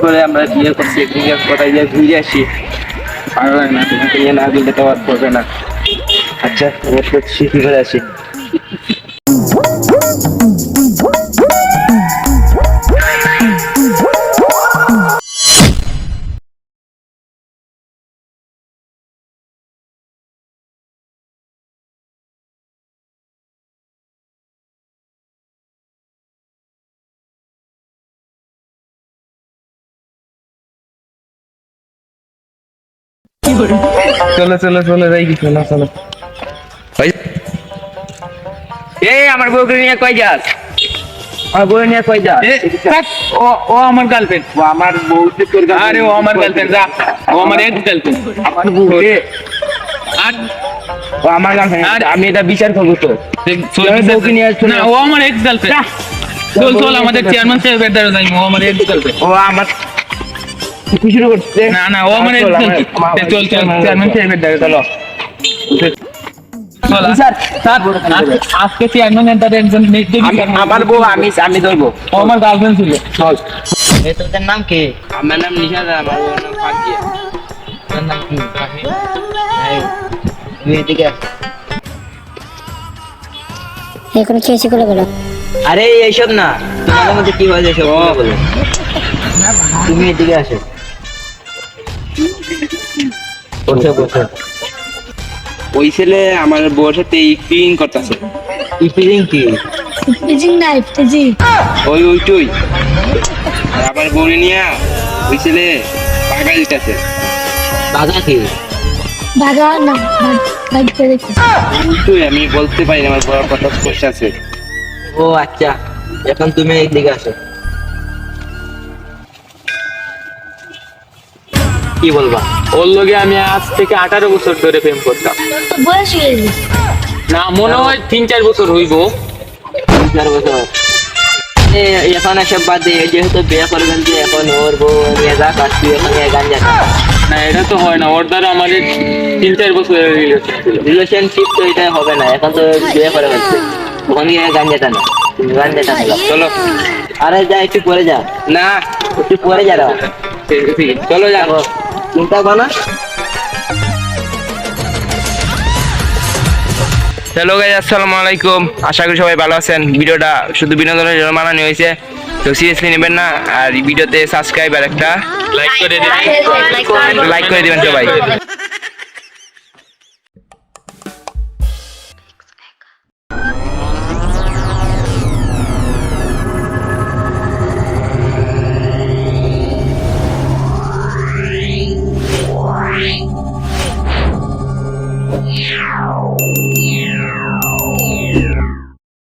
করে আমরা বিয়ে করছি একদিকে কোথায় গিয়ে ঘুরে আসি। ভালো লাগে না, তোমাকে নিয়ে না গেলে তো আর করবে না। আচ্ছা ওয়েট করছি কি করে আসি। চলো চলো চলো যাই কি চলো। চলো এই আমার বউকে নিয়ে কই যাস? আমার বউ নিয়ে কই যাস? ও ও আমার গার্লফ্রেন্ড ও আমার বউ তো তোর আরে ও আমার গার্লফ্রেন্ড যা। ও আমার এক্স গার্লফ্রেন্ড আমার বউকে আর? ও আমার গার্লফ্রেন্ড আর- আমি এটা বিচার করব তো। বউকে নিয়ে আসছো না ও আমার এক্স গার্লফ্রেন্ড চল চল আমাদের চেয়ারম্যান সাহেবের দ্বারা যাই ও আমার এক্স গার্লফ্রেন্ড ও আমার শুরু করছে না না ও আমার এক্স গার্লফ্রেন্ড চল চল চেয়ারম্যান সাহেবের দ্বারা চলো। চল স্যার স্যার আজ- আজকে চেয়ারম্যান একজন আমার বউ আমি আমি ধরবো। ও আমার গার্লফ্রেন্ড ছিল। চল। এ তোদের নাম কি? আমার নাম নিশাদ আমার নাম ফাকিয়া তোর নাম কি? এই, তুমি এদিকে আস। এখন খেয়েছি করে বলো আরে এইসব না। তোমাদের মধ্যে কি হয়েছে সব বলো। তুমি এদিকে আসো। বসে বসে। ওই ছেলে আমার বউর সাথে ইপিং করতেছে। ইপিলিং কি? ফ্রিজিং ওই ওই তুই। আর আমার বউরে নিয়ে ওই ছেলে পাগা দিতেছে। কি? ভাগা না তুই আমি বলতে পারি না আমার বড় কথা স্পষ্ট আছে ও আচ্ছা। এখন তুমি এদিকে আসো। কি বলবা ওর লগে আমি আজ থেকে আঠারো বছর ধরে প্রেম করতাম বয়স হয়ে গেছে না মনে হয় তিন চার বছর হইব তিন চার বছর এখন এসব বাদ দিয়ে যেহেতু বিয়ে করবেন যে এখন ওর বউ নিয়ে যাক এখন গান না এটা তো হয় না ওর দ্বারা আমাদের তিন চার বছরের রিলেশন ছিল রিলেশনশিপ তো এটা হবে না এখন তো বিয়ে করে ফেলছে ওখান গান যেতে না তুমি গান যেতে না চলো আরে যা একটু পরে যা না একটু পরে যা। চলো যাব দেখো, চিন্তা হ্যালো গাইজ আসসালামু আলাইকুম। আশা করি সবাই ভালো আছেন। ভিডিওটা শুধু বিনোদনের জন্য বানানো হয়েছে। তো সিরিয়াসলি নেবেন না আর এই ভিডিওতে সাবস্ক্রাইব আর একটা লাইক করে দেবেন। লাইক করে দিবেন সবাই। Yeah.